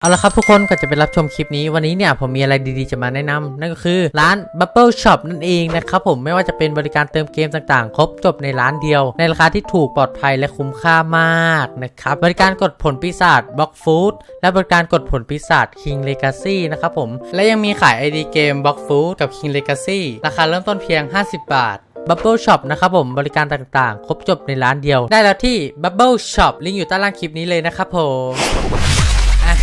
เอาละครับทุกคนก่อนจะไปรับชมคลิปนี้วันนี้เนี่ยผมมีอะไรดีๆจะมาแนะนำนั่นก็คือร้าน Bubble Shop นั่นเองนะครับผมไม่ว่าจะเป็นบริการเติมเกมต่างๆ ครบจบในร้านเดียว ในราคาที่ถูกปลอดภัยและคุ้มค่ามากนะครับบริการกดผลปีศาจ Block Food และบริการกดผลปีศาจ King Legacy นะครับผมและยังมีขาย ID เกม Block Food กับ King Legacy ราคาเริ่มต้นเพียง 50 บาท Bubble Shop นะครับผมบริการต่างๆ ครบจบในร้านเดียว ได้แล้วที่ Bubble Shop ลิงก์อยู่ใต้ล่างคลิปนี้เลยนะครับผม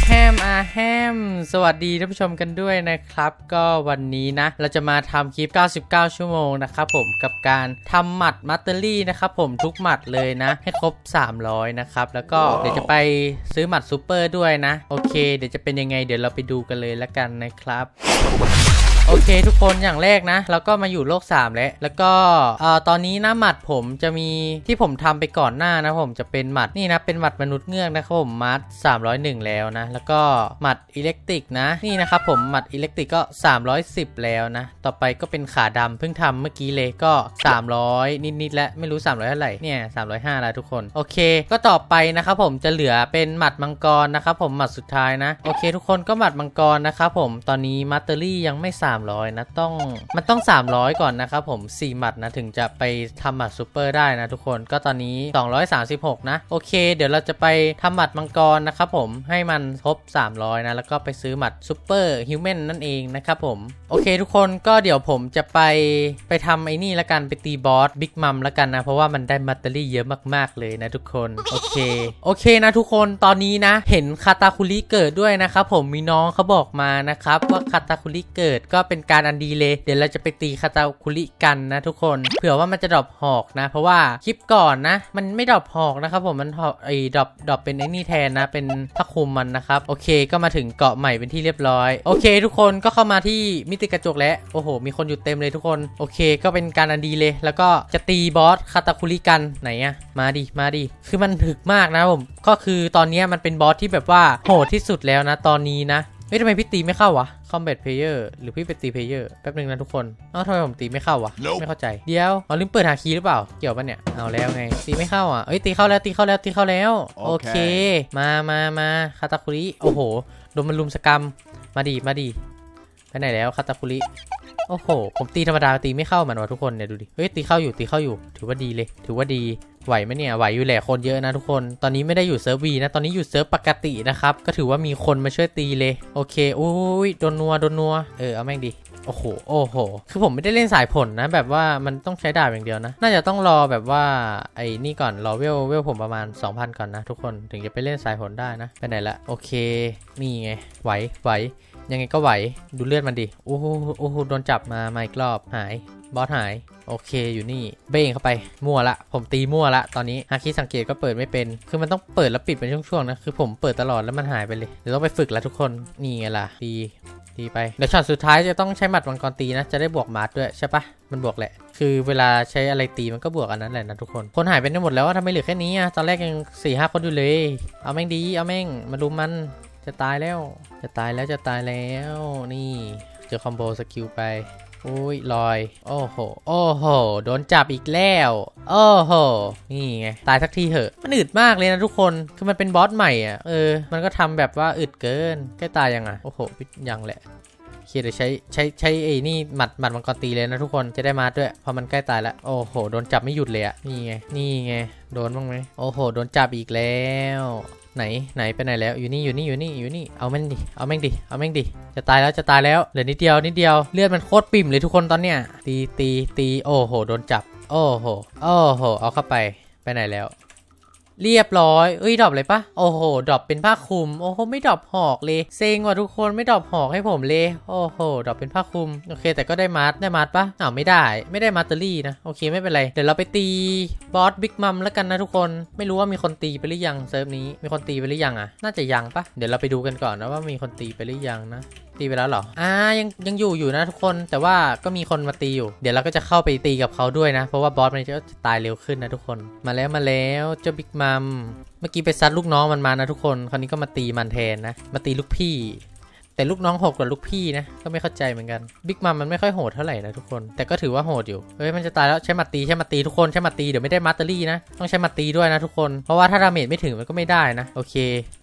แฮมอาแฮม สวัสดีท่านผู้ชมกันด้วยนะครับ ก็วันนี้นะ เราจะมาทำคลิป 99 ชั่วโมงนะครับผมกับการทำหมัดมัตเตอรี่นะครับผมทุกหมัดเลยนะ ให้ครบ 300 นะครับ แล้วก็เดี๋ยวจะไปซื้อหมัดซูเปอร์ด้วยนะ โอเค เดี๋ยวจะเป็นยังไงเดี๋ยวเราไปดูกันเลยละกันนะครับ โอเคทุกคนอย่างแรกนะเราก็มาอยู่โลก 3 แล้ว แล้วก็เอ่อตอนนี้นะหมัดผมจะมีที่ผมทำไปก่อนหน้านะผมจะเป็นหมัดนี่นะเป็นหมัดมนุษย์เงือกนะครับผมมัด 301 แล้วนะ แล้วก็หมัดอิเล็กตริกนะนี่นะครับผมหมัดอิเล็กตริกก็ 310 แล้วนะต่อไปก็เป็นขาดำเพิ่งทำเมื่อกี้เลยก็ 300 นิดๆและไม่รู้ 300เท่าไหร่เนี่ย305แล้วทุกคนโอเค ก็ต่อไปนะครับผมจะเหลือเป็นหมัดมังกรนะครับผมหมัดสุดท้ายนะโอเค ทุกคนก็หมัดมังกรนะครับผมตอนนี้มัตเตอรี่ยังไม่300 นะต้องมันต้อง 300 ก่อนนะครับผม 4 หมัดนะถึงจะไปทำหมัดซูเปอร์ได้นะทุกคนก็ตอนนี้ 236 นะ โอเค เดี๋ยวเราจะไปทำหมัดมังกรนะครับผมให้มันครบ 300 นะ แล้วก็ไปซื้อหมัดซูเปอร์ฮิวแมนนั่นเองนะครับผม โอเคทุกคนก็เดี๋ยวผมจะไปไปทำไอ้นี่ละกันไปตีบอสบิ๊กมัมละกันนะ เพราะว่ามันได้มัตเตอรี่เยอะมากๆเลยนะทุกคน โอเค โอเคนะทุกคนตอนนี้นะ เห็นคาตาคุริเกิดด้วยนะครับผมมีน้องเขาบอกมานะครับว่าคาตาคุริเกิดก็เป็นการอันดีเลย เดี๋ยวเราจะไปตีคาตาคุริกันนะทุกคน เผื่อว่ามันจะดรอปหอกนะ เพราะว่าคลิปก่อนนะ มันไม่ดรอปหอกนะครับผมมันหอกไอ้ดรอปดรอปเป็นไอ้นี่แทนนะ เป็นพระคุมมันนะครับ โอเคก็มาถึงเกาะใหม่เป็นที่เรียบร้อย โอเค ทุกคนก็เข้ามาที่มิติกระจกแล้วโอ้โห มีคนอยู่เต็มเลยทุกคน โอเค ก็เป็นการอันดีเลย แล้วก็จะตีบอสคาตาคุริกันไหนอะมาดิมาดิคือมันถึกมากนะผมก็คือตอนนี้มันเป็นบอสที่แบบว่าโหดที่สุดแล้วนะ ตอนนี้นะเฮ้ยทำไมพี่ตีไม่เข้าวะ Combat Player หรือพี่เป็นตี Player แป๊บนึงนะทุกคน เอ้าทำไมผมตีไม่เข้าวะ Nope ไม่เข้าใจ เดี๋ยวอ๋อลืมเปิดหาคีย์หรือเปล่า เกี่ยวปะเนี่ย เอาแล้วไง ตีไม่เข้าอะ เอ้ยตีเข้าแล้วตีเข้าแล้วตีเข้าแล้ว โอโอเคเค มามามาคาตาคุริ โอ้โหโดนมันลุมสกรรม มาดีมาดีไปไหนแล้วคาตาคุริ โอ้โห ผมตีธรรมดาตีไม่เข้ามันว่ะทุกคนเนี่ยดูดิ เฮ้ยตีเข้าอยู่ตีเข้าอยู่ ถือว่าดีเลย ถือว่าดี ไหวไหมเนี่ย ไหวอยู่แหละคนเยอะนะทุกคน ตอนนี้ไม่ได้อยู่เซิร์ฟวีนะ ตอนนี้อยู่เซิร์ฟปกตินะครับ ก็ถือว่ามีคนมาช่วยตีเลย โอเค อุ้ยโดนนัวโดนนัว เออเอาแม่งดิโอ้โห โอ้โห คือผมไม่ได้เล่นสายผลนะ แบบว่ามันต้องใช้ดาบอย่างเดียวนะ น่าจะต้องรอแบบว่าไอ้นี่ก่อน รอเวลเวลผมประมาณ 2,000 ก่อนนะทุกคน ถึงจะไปเล่นสายผลได้นะ ไปไหนละ โอเค นี่ไง ไหว ไหว ยังไงก็ไหว ดูเลือดมันดิ โอ้โหโอ้โหโดนจับมามาอีกรอบ หาย บอสหาย โอเค อยู่นี่ เบ้งเข้าไป มั่วละ ผมตีมั่วละ ตอนนี้ฮาคิสังเกตก็เปิดไม่เป็น คือมันต้องเปิดแล้วปิดเป็นช่วงๆนะ คือผมเปิดตลอดแล้วมันหายไปเลย เดี๋ยวต้องไปฝึกแล้วทุกคน นี่ไงล่ะ ตี ตีไป เดี๋ยวช็อตสุดท้ายจะต้องใช้หมัดมังกรตีนะ จะได้บวกมาร์ด้วยใช่ปะมันบวกแหละ คือเวลาใช้อะไรตีมันก็บวกอันนั้นแหละนะทุกคน คนหายไปได้งหมดแล้วทำไมเหลือแค่นี้อะตอนแรกยังสี่ห้าคนอยู่เลย เอาแม่งดี เอาแม่ง มารุมมัน จะตายแล้ว จะตายแล้วจะตายแล้ว นี่ เจอคอมโบสกิลไปอุ้ยลอย โอ้โห โอ้โห โดนจับอีกแล้ว โอ้โห นี่ไง ตายสักทีเหอะ มันอึดมากเลยนะทุกคน คือมันเป็นบอสใหม่อะ เออ มันก็ทำแบบว่าอึดเกิน ใกล้ตายยังอะ โอ้โห ยังแหละเคเดี๋ยวใช้ใช้ใช้ไอ้นี่หมัดหมัดมังกรตีเลยนะทุกคนจะได้มาด้วยพราะมันใกล้ตายแล้ว โอ้โห โดนจับไม่หยุดเลยอะ นี่ไง นี่ไง โดนบ้างไหมโอ้โห โดนจับอีกแล้ว ไหนไหนไปไหนแล้วอยู่นี่อยู่นี่อยู่นี่อยู่นี่เอาแม่งดิเอาแม่งดิเอาแม่งดิจะตายแล้วจะตายแล้วเหลือนิดเดียวนิดเดียวเลือดมันโคตรปิ่มเลยทุกคนตอนเนี้ยตีตีตีโอ้โหโดนจับ โอ้โหโอ้โหเอาเข้าไปไปไหนแล้ว เรียบร้อย เอ้ยดรอปเลยปะโอ้โหดรอปเป็นผ้าคลุม โอ้โห ไม่ดรอปหอกเลย เซ็งว่ะทุกคน ไม่ดรอปหอกให้ผมเลย โอ้โหดรอปเป็นผ้าคลุม โอเค แต่ก็ได้มาร์ทได้มาร์ทปะอ้าวไม่ได้ ไม่ได้มาร์เตอรี่นะ โอเค ไม่เป็นไร เดี๋ยวเราไปตีบอสบิ๊กมัมแล้วกันนะทุกคน ไม่รู้ว่ามีคนตีไปหรือยังเซิร์ฟนี้ มีคนตีไปหรือยังอะน่าจะยังปะเดี๋ยวเราไปดูกันก่อนนะว่ามีคนตีไปหรือยังนะ ตีไปแล้วเหรอ อ่า ยังยังอยู่อยู่นะทุกคน แต่ว่าก็มีคนมาตีอยู่ เดี๋ยวเราก็จะเข้าไปตีกับเขาด้วยนะ เพราะว่าบอสมันจะตายเร็วขึ้นนะทุกคน มาแล้วมาแล้วเจ้าบิ๊กมัม เมื่อกี้ไปซัดลูกน้องมันมานะทุกคน คราวนี้ก็มาตีมันแทนนะ มาตีลูกพี่ แต่ลูกน้องโหดกว่าลูกพี่นะ ก็ไม่เข้าใจเหมือนกัน บิ๊กมัมมันไม่ค่อยโหดเท่าไหร่นะทุกคน แต่ก็ถือว่าโหดอยู่ เฮ้ย มันจะตายแล้วใช้มัดตีใช้มัดตีทุกคนใช้มัดตีเดี๋ยวไม่ได้มาสเตอรี่นะ ต้องใช้มัดตีด้วยนะทุกคน เพราะว่าถ้าดาเมจไม่ถึงมันก็ไม่ได้นะ โอเค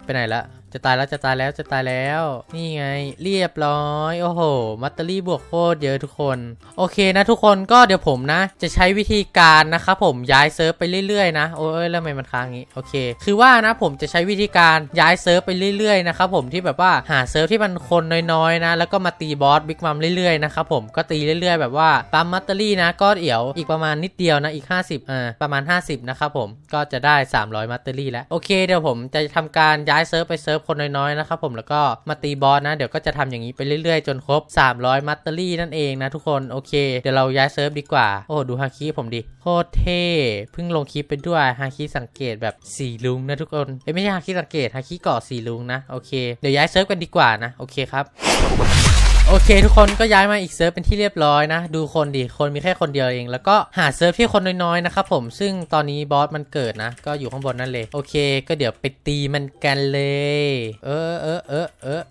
ไปไหนละ จะตายแล้วจะตายแล้วจะตายแล้ว นี่ไงเรียบร้อย โอ้โห มัตเตอรี่บวกโคตรเยอะทุกคน โอเคนะทุกคนก็เดี๋ยวผมนะ จะใช้วิธีการนะครับผมย้ายเซิร์ฟไปเรื่อยๆนะ โอ้ยแล้วทำไมมันค้างงี้ โอเค คือว่านะผมจะใช้วิธีการย้ายเซิร์ฟไปเรื่อยๆนะครับผมที่แบบว่าหาเซิร์ฟที่มันคนน้อยๆนะ แล้วก็มาตีบอสบิ๊กมัมเรื่อยๆนะครับผมก็ตีเรื่อยๆ แบบว่าปั๊มมัตเตอรี่นะ ก็เดี๋ยวอีกประมาณนิดเดียวนะอีก 50อ่าประมาณ 50นะครับผมก็จะได้ 300 มัตเตอรี่แล้วโอเคเดี๋ยวผมจะทำการย้ายเซิร์ฟไปเซิร์ฟคนน้อยๆนะครับผมแล้วก็มาตีบอสนะ เดี๋ยวก็จะทำอย่างนี้ไปเรื่อยๆ จนครบ 300 มัตเตอรี่นั่นเองนะทุกคนโอเค เดี๋ยวเราย้ายเซิร์ฟดีกว่า โอ้ดูฮาคิผมดิโคตรเท่เพิ่งลงคลิปไปด้วยฮาคิสังเกตแบบสีลุงนะทุกคนเอ้ยไม่ใช่ฮาคิสังเกตฮาคิเกาะสีลุงนะโอเคเดี๋ยวย้ายเซิร์ฟกันดีกว่านะโอเคครับ โอเค ทุกคนก็ย้ายมาอีกเซิร์ฟเป็นที่เรียบร้อยนะ ดูคนดิคนมีแค่คนเดียวเอง แล้วก็หาเซิร์ฟที่คนน้อยๆนะครับผมซึ่งตอนนี้บอสมันเกิดนะ ก็อยู่ข้างบนนั่นเลย โอเค ก็เดี๋ยวไปตีมันกันเลย เออเออเออเออ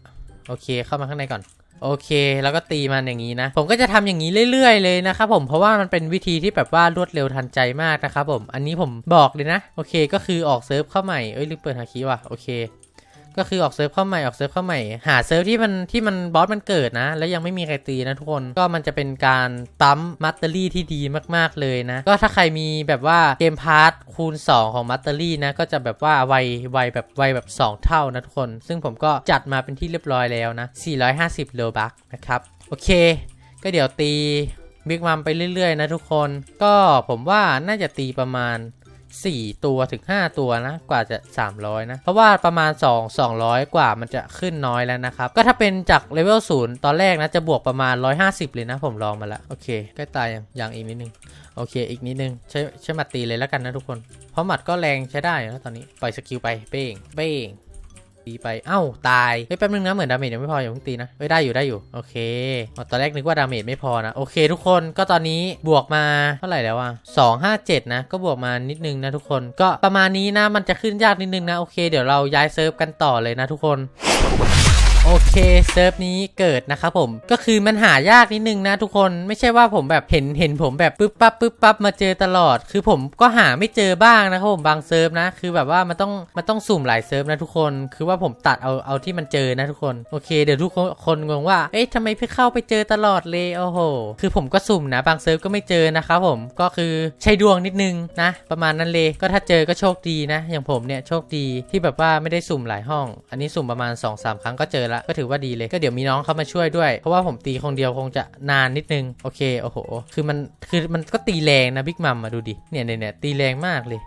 โอเค เข้ามาข้างในก่อนโอเค แล้วก็ตีมันอย่างนี้นะ ผมก็จะทำอย่างนี้เรื่อยๆ เลยนะครับผม เพราะว่ามันเป็นวิธีที่แบบว่ารวดเร็วทันใจมากนะครับผม อันนี้ผมบอกเลยนะ โอเค ก็คือออกเซิร์ฟเข้าใหม่ เอ้ยลืมเปิดฮาคิว่ะ โอเค ก็คือออกเซิร์ฟเข้าใหม่ออกเซิร์ฟเข้าใหม่หาเซิร์ฟที่มันที่มันบอสมันเกิดนะ แล้วยังไม่มีใครตีนะทุกคนก็มันจะเป็นการปั๊มมัตเตอรี่ที่ดีมาก ๆเลยนะ ก็ถ้าใครมีแบบว่าเกมพาร์ทคูณ 2 ของมัตเตอรี่นะก็จะแบบว่าไวไวแบบไวแบบ 2 เท่านะทุกคน ซึ่งผมก็จัดมาเป็นที่เรียบร้อยแล้วนะ 450โลบักนะครับโอเค ก็เดี๋ยวตีบิ๊กมัมไปเรื่อยๆนะทุกคน ก็ผมว่าน่าจะตีประมาณ 4 ตัวถึง 5 ตัวนะ กว่าจะ 300 นะ เพราะว่าประมาณ 2 200 กว่ามันจะขึ้นน้อยแล้วนะครับ ก็ถ้าเป็นจากเลเวล0ตอนแรกนะ จะบวกประมาณ 150 เลยนะ ผมลองมาแล้วโอเคใกล้ตายยังยังอีกนิดนึง โอเค อีกนิดนึง ใช้ใช้หมัดตีเลยแล้วกันนะทุกคน เพราะหมัดก็แรงใช้ได้อยู่นะตอนนี้ปล่อยสกิลไปเป้งเป้ง ตีไป เอ้า ตายเฮ้ยแป๊บนึงนะ เหมือนดาเมจยังไม่พออย่าเพิ่งตีนะ เฮ้ย ได้อยู่ได้อยู่ โอเคอตอนแรกนึกว่าดาเมจไม่พอนะ โอเค ทุกคนก็ตอนนี้บวกมาเท่าไหร่แล้วอะ257นะ ก็บวกมานิดนึงนะทุกคน ก็ประมาณนี้นะ มันจะขึ้นยากนิดนึงนะ โอเค เดี๋ยวเราย้ายเซิร์ฟกันต่อเลยนะทุกคน โอเคเซิร์ฟนี้เกิดนะครับผมก็คือมันหายากนิดนึงนะทุกคนไม่ใช่ว่าผมแบบเห็นเห็นผมแบบปึ๊บปั๊บปึ๊บปั๊บมาเจอตลอด คือผมก็หาไม่เจอบ้างนะครับผมบางเซิร์ฟนะ คือแบบว่ามันต้องมันต้องสุ่มหลายเซิร์ฟนะทุกคน คือว่าผมตัดเอาเอาที่มันเจอนะทุกคนโอเคเดี๋ยวทุกคนคงงว่าเอ๊ะทำไมพี่เข้าไปเจอตลอดเลยโอ้โหคือผมก็สุ่มนะ บางเซิร์ฟก็ไม่เจอนะครับผมก็คือใช้ดวงนิดนึงนะ ประมาณนั้นเลยก็ถ้าเจอก็โชคดีนะ อย่างผมเนี่ยโชคดีที่แบบว่าไม่ได้สุ่มหลายห้อง อันนี้สุ่มประมาณ 2-3 ครั้งก็เจอละก็ถือว่าดีเลยก็เดี๋ยวมีน้องเขามาช่วยด้วย เพราะว่าผมตีคนเดียวคงจะนานนิดนึง โอเคโอ้โห คือมันคือมันก็ตีแรงนะบิ๊กมัมมาดูดิเนี่ยเนี่ยเนี่ยตีแรงมากเลย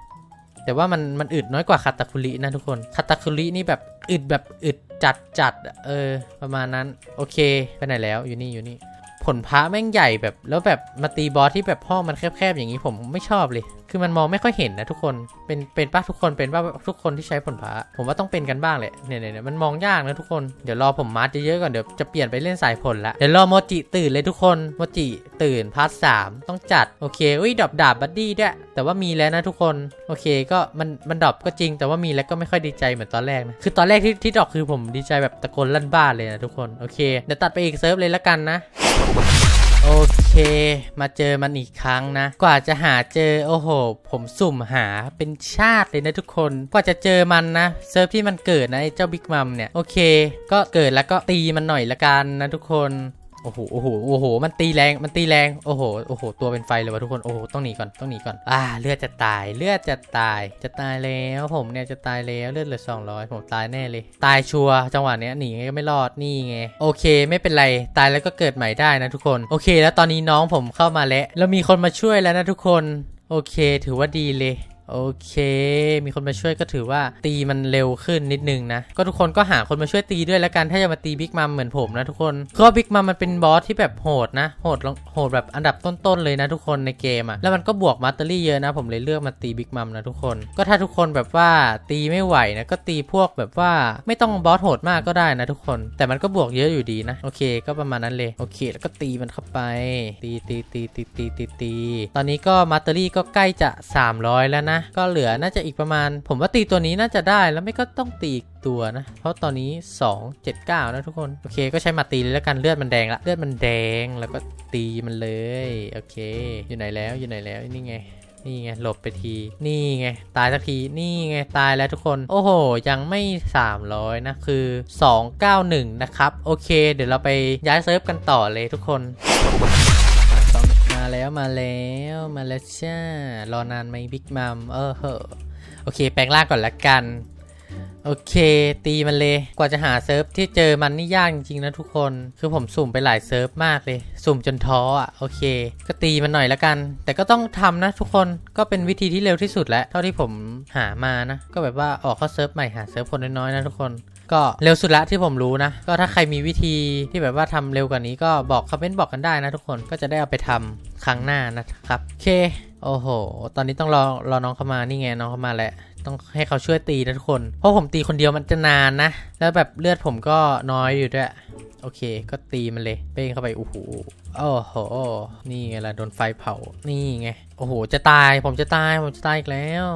แต่ว่ามันมันอึดน้อยกว่าคาตาคุรินะทุกคนคาตาคุรินี่แบบอึดแบบอึดจัดจัดเออประมาณนั้นโอเคไปไหนแล้วอยู่นี่อยู่นี่ผลพระแม่งใหญ่แบบแล้วแบบมาตีบอสที่แบบห้องมันแคบๆอย่างนี้ผมไม่ชอบเลย คือมันมองไม่ค่อยเห็นนะทุกคน เป็น เป็นป้าทุกคน เป็นป้าทุกคนที่ใช้ผลพระผมว่าต้องเป็นกันบ้างแหละเนี่ยเนี่ยเนี่ยมันมองยากนะทุกคน เดี๋ยวรอผมมาร์จเยอะๆก่อน เดี๋ยวจะเปลี่ยนไปเล่นสายผลละ เดี๋ยวรอโมจิตื่นเลยทุกคน โมจิตื่นพาร์ทสามต้องจัด โอเค อุ้ยดอปดาบบัดดี้ด้วย แต่ว่ามีแล้วนะทุกคน โอเค ก็มัน มันดอปก็จริง แต่ว่ามีแล้วก็ไม่ค่อยดีใจเหมือนตอนแรกนะ คือตอนแรกที่ที่ดอปคือผมดีใจแบบตะโกนลั่นบ้านเลยนะทุกคน โอเค เดี๋ยวตัดไปอีกเซิร์ฟเลยละกันนะ โอเค มาเจอมันอีกครั้งนะ กว่าจะหาเจอโอ้โห ผมสุ่มหาเป็นชาติเลยนะทุกคน กว่าจะเจอมันนะเซิร์ฟที่มันเกิดนะไอ้เจ้าบิ๊กมัมเนี่ย โอเค ก็เกิดแล้วก็ตีมันหน่อยละกันนะทุกคน โอ้โห โอ้โห โอ้โห มันตีแรง มันตีแรง โอ้โห โอ้โห ตัวเป็นไฟเลยวะทุกคน โอ้โห ต้องหนีก่อน ต้องหนีก่อน อ่า เลือดจะตาย เลือดจะตาย จะตายแล้ว ผมเนี่ยจะตายแล้ว เลือดเหลือ200 ผมตายแน่เลย ตายชัวร์ จังหวะเนี้ยหนีไงก็ไม่รอด นี่ไง โอเค ไม่เป็นไร ตายแล้วก็เกิดใหม่ได้นะทุกคน โอเค แล้วตอนนี้น้องผมเข้ามาแล้ว แล้วมีคนมาช่วยแล้วนะทุกคน โอเค ถือว่าดีเลย โอเค มีคนมาช่วยก็ถือว่าตีมันเร็วขึ้นนิดนึงนะ ก็ทุกคนก็หาคนมาช่วยตีด้วยแล้วกันถ้าจะมาตีบิ๊กมัมเหมือนผมนะทุกคนเพราะบิ๊กมัมมันเป็นบอสที่แบบโหดนะ โหดลงโหดแบบอันดับต้นๆเลยนะทุกคนในเกมอะแล้วมันก็บวกมัตเตอรี่เยอะนะ ผมเลยเลือกมาตีบิ๊กมัมนะทุกคน ก็ถ้าทุกคนแบบว่าตีไม่ไหวนะก็ตีพวกแบบว่าไม่ต้องบอสโหดมากก็ได้นะทุกคน แต่มันก็บวกเยอะอยู่ดีนะโอเค ก็ประมาณนั้นเลยโอเค แล้วก็ตีมันเข้าไปตีตีตีตีตีตีตีตอนนี้ก็มัตเตอรี่ก็ใกล้จะ300แล้วนะ ก็เหลือน่าจะอีกประมาณ ผมว่าตีตัวนี้น่าจะได้แล้วไม่ก็ต้องตีอีกตัวนะ เพราะตอนนี้ 279 นะทุกคน โอเค ก็ใช้มาตีเลยแล้วกันเลือดมันแดงละเลือดมันแดงแล้วก็ตีมันเลย โอเค อยู่ไหนแล้วอยู่ไหนแล้วนี่ไงนี่ไงหลบไปที นี่ไง ตายสักที นี่ไง ตายแล้วทุกคน โอ้โห ยังไม่ 300 นะ คือ 291 นะครับ โอเค เดี๋ยวเราไปย้ายเซิร์ฟกันต่อเลยทุกคน มาแล้วมาแล้วมาแล้วจ้ารอนานไหมบิ๊กมัมเออเหอะโอเค แปลงร่างก่อนละกัน โอเค ตีมันเลย กว่าจะหาเซิร์ฟที่เจอมันนี่ยากจริงๆนะทุกคน คือผมสุ่มไปหลายเซิร์ฟมากเลย สุ่มจนท้ออะ โอเค ก็ตีมันหน่อยละกัน แต่ก็ต้องทำนะทุกคน ก็เป็นวิธีที่เร็วที่สุดแล้ว เท่าที่ผมหามานะ ก็แบบว่าออกเข้าเซิร์ฟใหม่หาเซิร์ฟคนน้อยๆนะทุกคน ก็เร็วสุดละที่ผมรู้นะ ก็ถ้าใครมีวิธีที่แบบว่าทำเร็วกว่านี้ก็บอกคอมเมนต์บอกกันได้นะทุกคนก็จะได้เอาไปทำครั้งหน้านะครับโอเคโอ้โห ตอนนี้ต้องรอรอน้องเข้ามานี่ไงน้องเข้ามาแล้วต้องให้เขาช่วยตีนะทุกคน เพราะผมตีคนเดียวมันจะนานนะ แล้วแบบเลือดผมก็น้อยอยู่ด้วย โอเค ก็ตีมันเลย เป้งเข้าไป โอ้โห โอ้โห นี่ไงล่ะ โดนไฟเผา นี่ไง โอ้โห จะตาย ผมจะตาย ผมจะตายอีกแล้ว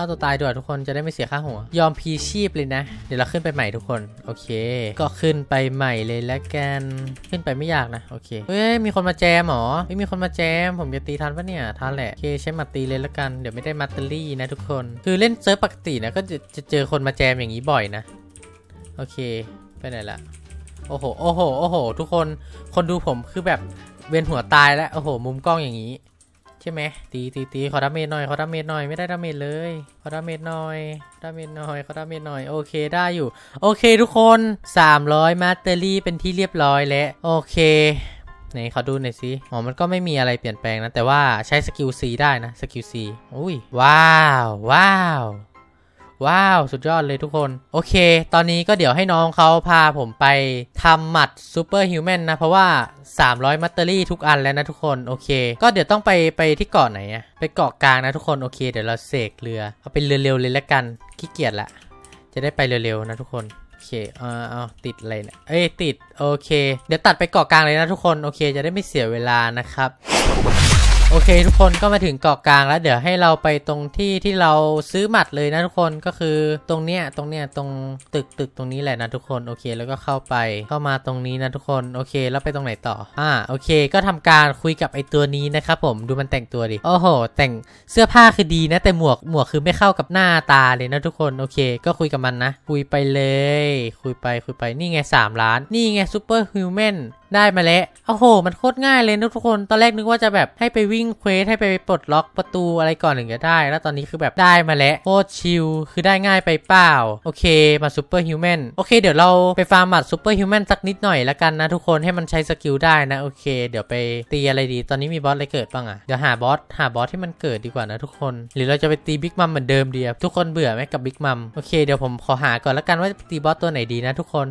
ฆ่าตัวตายด้วยทุกคนจะได้ไม่เสียค่าหัว ยอมพีชีพเลยนะ เดี๋ยวเราขึ้นไปใหม่ทุกคน โอเค ก็ขึ้นไปใหม่เลยแล้วกันขึ้นไปไม่ยากนะ โอเคเฮ้ยมีคนมาแจมหรอไม่มีคนมาแจม ผมจะตีทันปะเนี่ยทันแหละโอเคใช้หมัดตีเลยแล้วกันเดี๋ยวไม่ได้มัตเตอรี่นะทุกคน คือเล่นเซิร์ฟปกตินะก็จะจะเจอคนมาแจมอย่างนี้บ่อยนะ โอเคไปไหนละโอ้โห โอ้โห โอ้โห ทุกคน คนดูผมคือแบบเวียนหัวตายแล้ว โอ้โห มุมกล้องอย่างนี้ ใช่ไหมตีตีตีขอดาเมจหน่อยขอดาเมจหน่อยไม่ได้ดาเมจเลยขอดาเมจหน่อยดาเมจหน่อยขอดาเมจหน่อยโอเคได้อยู่ โอเคทุกคน 300 มาสเตอรี่เป็นที่เรียบร้อยแล้ว โอเคไหนขอดูหน่อยสิอ๋อมันก็ไม่มีอะไรเปลี่ยนแปลงนะ แต่ว่าใช้สกิล C ได้นะ สกิล C อุ้ย ว้าว ว้าว ว้าว สุดยอดเลยทุกคน โอเค ตอนนี้ก็เดี๋ยวให้น้องเขาพาผมไปทำหมัดซูเปอร์ฮิวแมนนะ เพราะว่า 300 มัตเตอรี่ทุกอันแล้วนะทุกคนโอเค ก็เดี๋ยวต้องไปไปที่เกาะไหนอะไปเกาะกลางนะทุกคนโอเคเดี๋ยวเราเสกเรือ เอาเป็นเรือเร็วเลยละกันขี้เกียจละ จะได้ไปเร็วๆนะทุกคนโอเค เอาเอาติดอะไรเนี่ยเอ้ย ติด โอเค เดี๋ยวตัดไปเกาะกลางเลยนะทุกคน โอเค จะได้ไม่เสียเวลานะครับ โอเคทุกคนก็มาถึงเกาะกลางแล้วเดี๋ยวให้เราไปตรงที่ที่เราซื้อหมัดเลยนะทุกคนก็คือตรงเนี้ยตรงเนี้ยตรงตึกตึกตรงนี้แหละนะทุกคนโอเคแล้วก็เข้าไปเข้ามาตรงนี้นะทุกคนโอเคแล้วไปตรงไหนต่ออ่าโอเค ก็ทำการคุยกับไอตัวนี้นะครับผมดูมันแต่งตัวดิโอ้โห แต่งเสื้อผ้าคือดีนะแต่หมวกหมวกคือไม่เข้ากับหน้าตาเลยนะทุกคนโอเค ก็คุยกับมันนะ คุยไปเลย คุยไปคุยไปนี่ไง 3 ล้าน นี่ไงซูเปอร์ฮิวแมน ได้มาแล้วโอ้โห มันโคตรง่ายเลยนะทุกคน ตอนแรกนึกว่าจะแบบให้ไปวิ่งเควสให้ไปปลดล็อกประตูอะไรก่อนถึงจะได้ แล้วตอนนี้คือแบบได้มาแล้วโคตรชิล คือได้ง่ายไปเปล่า โอเค มาซูเปอร์ฮิวแมน โอเค เดี๋ยวเราไปฟาร์มหมัดซูเปอร์ฮิวแมนสักนิดหน่อยละกันนะทุกคน ให้มันใช้สกิลได้นะ โอเค เดี๋ยวไปตีอะไรดี ตอนนี้มีบอสอะไรเกิดบ้างอะเดี๋ยวหาบอส หาบอสที่มันเกิดดีกว่านะทุกคน หรือเราจะไปตีบิ๊กมัมเหมือนเดิมดีอะทุกคนเบื่อไหมกับบิ๊กมัม โอเค เดี๋ยวผมขอหาก่อนละกันว่าจะตีบอสตัวไหนดีนะทุกคน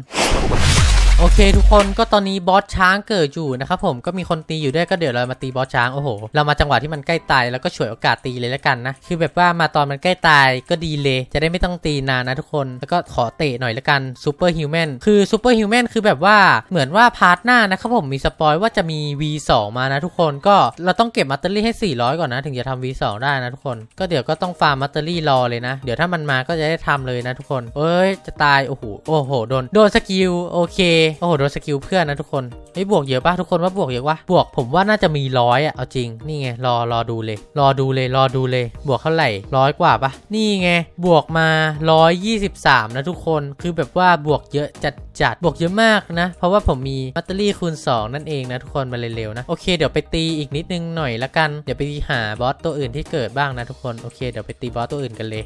โอเคทุกคนก็ตอนนี้บอสช้างเกิดอยู่นะครับผมก็มีคนตีอยู่ด้วยก็เดี๋ยวเรามาตีบอสช้างโอ้โหเรามาจังหวะที่มันใกล้ตายแล้วก็ฉวยโอกาสตีเลยแล้วกันนะคือแบบว่ามาตอนมันใกล้ตายก็ดีเลย จะได้ไม่ต้องตีนานนะทุกคนแล้วก็ขอเตะหน่อยละกันซูเปอร์ฮิวแมนคือซูเปอร์ฮิวแมนคือแบบว่าเหมือนว่าพาร์ทหน้านะครับผมมีสปอยว่าจะมี V2 มานะทุกคนก็เราต้องเก็บมัตเตอรี่ให้ 400 ก่อนนะ ถึงจะทำ V2 ได้นะทุกคนก็เดี๋ยวก็ต้องฟาร์มมัตเตอรี่รอเลยนะ เดี๋ยวถ้ามันมาก็จะได้ทำเลยนะทุกคน เอ้ยจะตายโอ้โหโอ้โหโดนโดนสกิลโอเคโอ้โหโดนสกิลเพื่อนนะทุกคนเฮ้บวกเยอะป่ะทุกคนว่าบวกเยอะวะบวกผมว่าน่าจะมีร้อยอะเอาจริงนี่ไงรอรอดูเลย รอดูเลยรอดูเลย บวกเท่าไหร่ร้อยกว่าปะนี่ไงบวกมา 123 นะทุกคนคือแบบว่าบวกเยอะจัดจัดบวกเยอะมากนะ เพราะว่าผมมีมัตเตอรี่คูณ 2 นั่นเองนะทุกคนมาเร็วๆนะ โอเคเดี๋ยวไปตีอีกนิดนึงหน่อยละกัน เดี๋ยวไปหาบอสตัวอื่นที่เกิดบ้างนะทุกคน โอเคเดี๋ยวไปตีบอสตัวอื่นกันเลย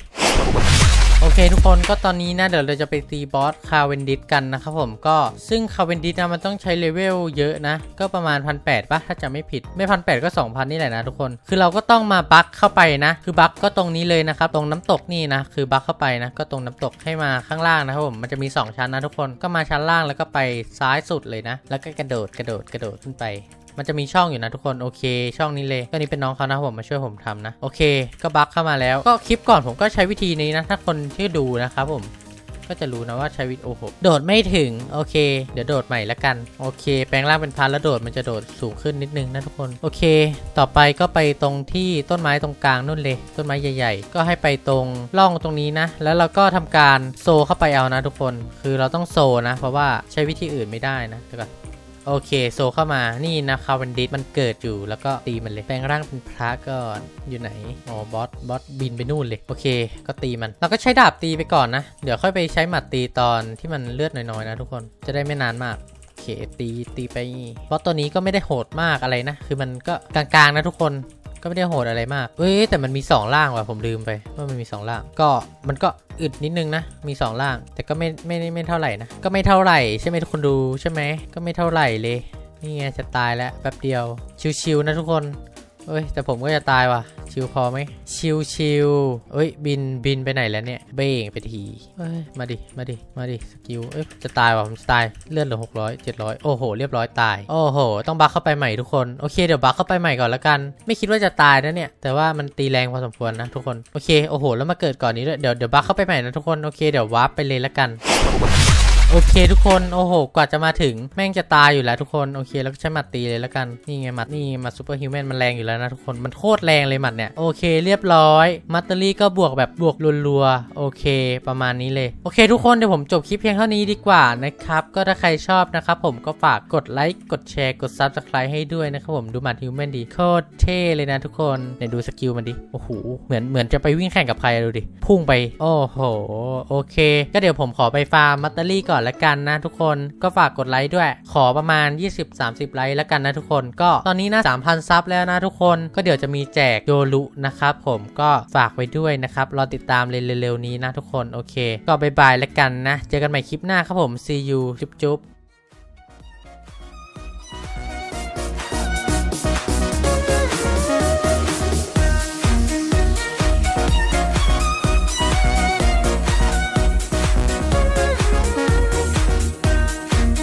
โอเคทุกคนก็ตอนนี้นะเดี๋ยวเราจะไปตีบอสคาเวนดิสกันนะครับผมก็ซึ่งคาเวนดิสนะมันต้องใช้เลเวลเยอะนะ ก็ประมาณพันแปดปะถ้าจะไม่ผิดไม่พันแปดก็สองพันนี่แหละนะทุกคนคือเราก็ต้องมาบั๊กเข้าไปนะ คือบั๊กก็ตรงนี้เลยนะครับตรงน้ำตกนี่นะคือบั๊กเข้าไปนะก็ตรงน้ำตกให้มาข้างล่างนะครับผมมันจะมี 2 ชั้นนะทุกคนก็มาชั้นล่างแล้วก็ไปซ้ายสุดเลยนะ แล้วก็กระโดดกระโดดกระโดดขึ้นไป มันจะมีช่องอยู่นะทุกคนโอเค ช่องนี้เลยก็นี่เป็นน้องเขานะผมมาช่วยผมทำนะโอเค ก็บั๊กเข้ามาแล้ว ก็คลิปก่อนผมก็ใช้วิธีนี้นะ ถ้าคนที่ดูนะครับผมก็จะรู้นะว่าใช้วิธีโอ้โหโดดไม่ถึงโอเค เดี๋ยวโดดใหม่ละกันโอเค แปลงร่างเป็นพันแล้วโดดมันจะโดดสูงขึ้นนิดนึงนะทุกคนโอเค ต่อไปก็ไปตรงที่ต้นไม้ตรงกลางนู่นเลย ต้นไม้ใหญ่ ๆ ก็ให้ไปตรงร่องตรงนี้นะ แล้วเราก็ทำการโซเข้าไปเอานะทุกคน คือเราต้องโซนะ เพราะว่าใช้วิธีอื่นไม่ได้นะเดี๋ยวก่อน โอเคโซเข้ามานี่นะคาวันดิสมันเกิดอยู่แล้วก็ตีมันเลยแปลงร่างเป็นพระก่ออยู่ไหนอ๋อบอสบอสบินไปนู่นเลยโอเค ก็ตีมันเราก็ใช้ดาบตีไปก่อนนะ เดี๋ยวค่อยไปใช้หมัดตีตอนที่มันเลือดน้อยๆนะทุกคนจะได้ไม่นานมากโอเคตีตีไปบอสตัวนี้ก็ไม่ได้โหดมากอะไรนะ คือมันก็กลางๆนะทุกคน ก็ไม่ได้โหดอะไรมากเอ้ยแต่มันมี 2 ล่างว่ะผมลืมไปว่ามันมี 2 ล่าง ก็มันก็อึดนิดนึงนะ มี 2 ล่าง แต่ก็ไม่ไม่ไม่เท่าไหร่นะ ก็ไม่เท่าไหร่ใช่ไหมทุกคนดูใช่ไหมก็ไม่เท่าไหร่เลย นี่ไงจะตายแล้วแป๊บเดียว ชิวๆนะทุกคน เอ้ย แต่ผมก็จะตายว่ะ ชิวพอไหม ชิวชิวเอ้ย บินบินไปไหนแล้วเนี่ย เบ้งไปทีเอ้ย มาดิ มาดิ มาดิ สกิล เอ้ย จะตายว่ะ ผมจะตาย เลือดเหลือหกร้อยเจ็ดร้อยโอ้โห เรียบร้อยตาย โอ้โห ต้องบัคเข้าไปใหม่ทุกคน โอเค เดี๋ยวบัคเข้าไปใหม่ก่อนละกัน ไม่คิดว่าจะตายนะเนี่ย แต่ว่ามันตีแรงพอสมควรนะทุกคน โอเค โอ้โห แล้วมาเกิดก่อนนี้ด้วย เดี๋ยว เดี๋ยวบัคเข้าไปใหม่นะทุกคน โอเค เดี๋ยววาร์ปไปเลยละกัน โอเคทุกคนโอ้โหกว่าจะมาถึงแม่งจะตายอยู่แล้วทุกคนโอเคแล้วก็ใช้หมัดตีเลยแล้วกันนี่ไงหมัดนี่หมัดซูเปอร์ฮิวแมนมันแรงอยู่แล้วนะทุกคนมันโคตรแรงเลยหมัดเนี่ยโอเคเรียบร้อยมัตเตอรี่ก็บวกแบบบวกรัวๆโอเค ประมาณนี้เลยโอเค ทุกคนเดี๋ยวผมจบคลิปเพียงเท่านี้ดีกว่านะครับก็ถ้าใครชอบนะครับผมก็ฝากกดไลค์กดแชร์กด Subscribe ให้ด้วยนะครับผมดูหมัดฮิวแมนดีโคตรเท่เลยนะทุกคนไหนดูสกิลมันดิโอ้โหเหมือนเหมือนจะไปวิ่งแข่งกับใครดูดิพุ่งไปโอ้โหโอเค ก็เดี๋ยวผมขอไปฟาร์มมัตเตอรี่ก่อนละกันนะทุกคนก็ฝากกดไลค์ด้วย ขอประมาณ 20-30 ไลค์ละกันนะทุกคน ก็ตอนนี้นะ3,000 ซับแล้วนะทุกคนก็เดี๋ยวจะมีแจกโยลุนะครับผมก็ฝากไว้ด้วยนะครับรอติดตามเร็วๆนี้นะทุกคนโอเค ก็บายบายละกันนะ เจอกันใหม่คลิปหน้าครับผม see you จุ๊บ